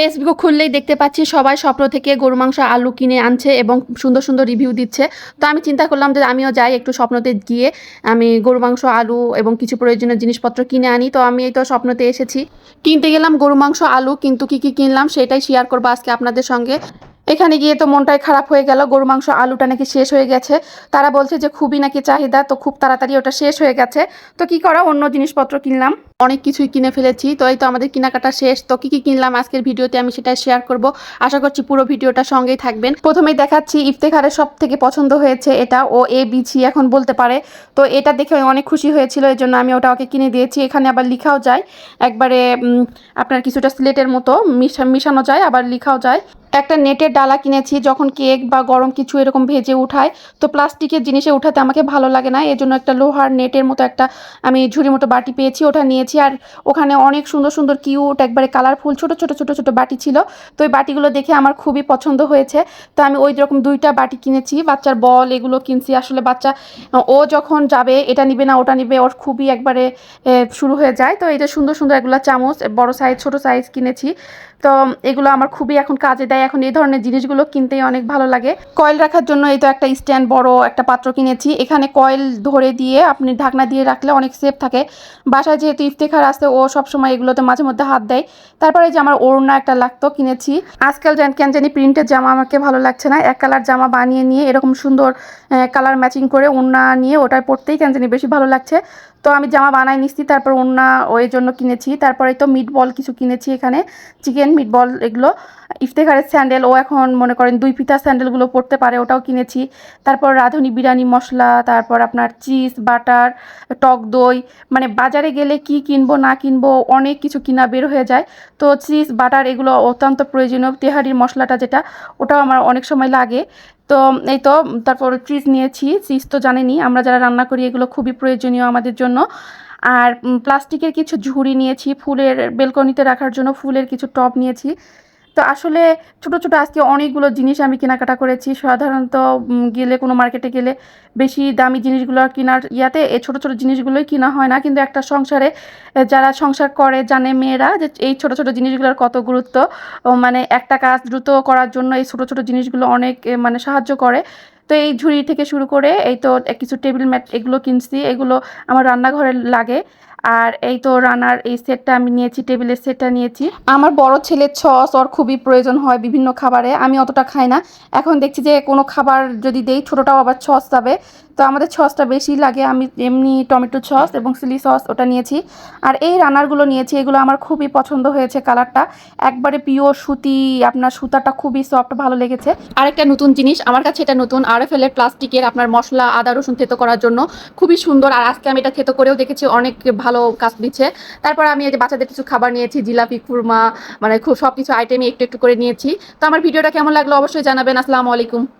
Facebook খুললেই দেখতে পাচ্ছি সবাই স্বপ্ন থেকে গরু, মাংস, আলু কিনে আনছে এবং সুন্দর সুন্দর রিভিউ দিচ্ছে। তো আমি চিন্তা করলাম যে আমিও যাই একটু স্বপ্নতে গিয়ে আমি গরু, মাংস, আলু এবং কিছু প্রয়োজনীয় জিনিসপত্র কিনে আনি। তো আমি এই তো স্বপ্নতে এসেছি। কিনতে গেলাম গরু, মাংস, আলু, কিন্তু কি কি কিনলাম সেটাই শেয়ার করব আজকে আপনাদের সঙ্গে। এখানে গিয়ে তো মনটাই খারাপ হয়ে গেল, গরু, মাংস, আলুটা নাকি শেষ হয়ে গেছে। তারা বলছে যে খুবই নাকি চাহিদা, তো খুব তাড়াতাড়ি ওটা শেষ হয়ে গেছে। তো কি করা, অন্য জিনিসপত্র কিনলাম। অনেক কিছুই কিনে ফেলেছি। তো এই তো আমাদের কেনাকাটা শেষ। তো কি কি কিনলাম আজকের ভিডিওতে আমি সেটাই শেয়ার করব। আশা করছি পুরো ভিডিওটা সঙ্গেই থাকবেন। প্রথমেই দেখাচ্ছি ইফতেখারের সব থেকে পছন্দ হয়েছে এটা। ও এ বিছি এখন বলতে পারে। তো এটা দেখে অনেক খুশি হয়েছিল এই জন্য আমি ওটা ওকে কিনে দিয়েছি। এখানে আবার লিখাও যায়। একবারে আপনার কিছুটা স্লেটের মতো মিশা, মিশানো যায়, আবার লিখাও যায়। একটা নেটের ডালা কিনেছি, যখন কেক বা গরম কিছু এরকম ভেজে উঠায়। তো প্লাস্টিকের জিনিসে উঠাতে আমাকে ভালো লাগে না, এজন্য একটা লোহার নেটের মতো একটা আমি ঝুড়ি মতো বাটি পেয়েছি, ওটা নিয়েছি। আর ওখানে অনেক সুন্দর সুন্দর কিউট একবারে কালারফুল ছোট ছোট ছোট ছোট বাটি ছিল। তো ওই বাটিগুলো দেখে আমার খুবই পছন্দ হয়েছে। তো আমি ওই রকম দুইটা বাটি কিনেছি। বাচ্চার বল এগুলো কিনছি। আসলে বাচ্চা, ও যখন যাবে, এটা নিবে না, ওটা নিবে, ওর খুবই একবারে শুরু হয়ে যায়। তো এটা সুন্দর সুন্দর এগুলো চামচ বড় সাইজ ছোট সাইজ কিনেছি। তো এগুলো আমার খুবই এখন কাজে দেয়। এখন এই ধরনের জিনিসগুলো কিনতেই অনেক ভালো লাগে। কয়েল রাখার জন্য এই তো একটা স্ট্যান্ড বড় একটা পাত্র কিনেছি। এখানে কয়েল ধরে দিয়ে, আপনি ঢাকনা দিয়ে রাখলে অনেক সেফ থাকে। বাসায় যেহেতু ইফতেখার আছে, ও সবসময় এগুলোতে মাঝে মধ্যে হাত দেয়। তারপরে যে আমার ওড়না একটা লাগতো, কিনেছি। আজকাল কেন জানি প্রিন্টের জামা আমাকে ভালো লাগছে না। এক কালার জামা বানিয়ে নিয়ে এরকম সুন্দর কালার ম্যাচিং করে ওড়না নিয়ে ওটাই পরতেই কেন জানি বেশি ভালো লাগছে। তো আমি জামা বানাই নিচ্ছি, তারপর ওড়না ওই জন্য কিনেছি, তারপরে তো মিট বল কিছু কিনেছি এখানে চিকেন মিট বল এগুলো। ইফতেখারের স্যান্ডেল ও এখন মনে করেন দুই ফিতার স্যান্ডেলগুলো পরতে পারে, ওটাও কিনেছি। তারপর রাঁধুনি বিরিয়ানি মশলা, তারপর আপনার চিজ বাটার টক দই মানে বাজারে গেলে কি কিনবো, না কিনবো, অনেক কিছু কিনা বের হয়ে যায়। তো চিজ বাটার এগুলো অত্যন্ত প্রয়োজনীয়, তেহারির মশলাটা যেটা, ওটাও আমার অনেক সময় লাগে। তো এই তো, তারপর চিজ নিয়েছি চিজ তো জানেনি আমরা যারা রান্না করি এগুলো খুবই প্রয়োজনীয় আমাদের জন্য। আর প্লাস্টিকের কিছু ঝুড়ি নিয়েছি, ফুলের বেলকনিতে রাখার জন্য ফুলের কিছু টব নিয়েছি। তো আসলে ছোট ছোট আজকে অনেকগুলো জিনিস আমি কেনাকাটা করেছি। সাধারণত গেলে কোনো মার্কেটে গেলে বেশি দামি জিনিসগুলো কেনার ইয়াতে এই ছোট ছোট জিনিসগুলোই কিনা হয় না। কিন্তু একটা সংসারে যারা সংসার করে জানে মেয়েরা যে এই ছোট ছোট জিনিসগুলোর কত গুরুত্ব। মানে একটা কাজ দ্রুত করার জন্য এই ছোট ছোট জিনিসগুলো অনেক মানে সাহায্য করে। তো এই ঝুড়ি থেকে শুরু করে এই তো কিছু টেবিল ম্যাট এগুলো কিনছি। এগুলো আমার রান্নাঘরে লাগে। আর এই তো রান্নার এই সেটটা আমি নিয়েছি টেবিলের সেটটা নিয়েছি। আমার বড় ছেলের ছস ওর খুবই প্রয়োজন হয় বিভিন্ন খাবারে আমি অতটা খাই না। এখন দেখছি যে কোনো খাবার যদি দেই ছোটোটাও আবার ছস যাবে তো আমাদের ছসটা বেশি লাগে আমি এমনি টমেটো সস এবং চিলি সস ওটা নিয়েছি। আর এই রান্নারগুলো নিয়েছি এগুলো আমার খুবই পছন্দ হয়েছে কালারটা। একবারে পিওর সুতি আপনার সুতাটা খুবই সফট ভালো লেগেছে। আর একটা নতুন জিনিস আমার কাছে এটা নতুন আর এফ এল এর প্লাস্টিকের আপনার মশলা আদা রসুন থেতো করার জন্য। খুবই সুন্দর আর আজকে আমি এটা থেতো করেও দেখেছি অনেক ভালো কাজ দিচ্ছে। তারপর আমি এই যে বাচ্চাদের কিছু খাবার নিয়েছি, জিলাপি কুরমা মানে খুব সব কিছু আইটেমই একটু একটু করে নিয়েছি। তো আমার ভিডিওটা কেমন লাগল অবশ্যই জানাবেন। আসসালামু আলাইকুম।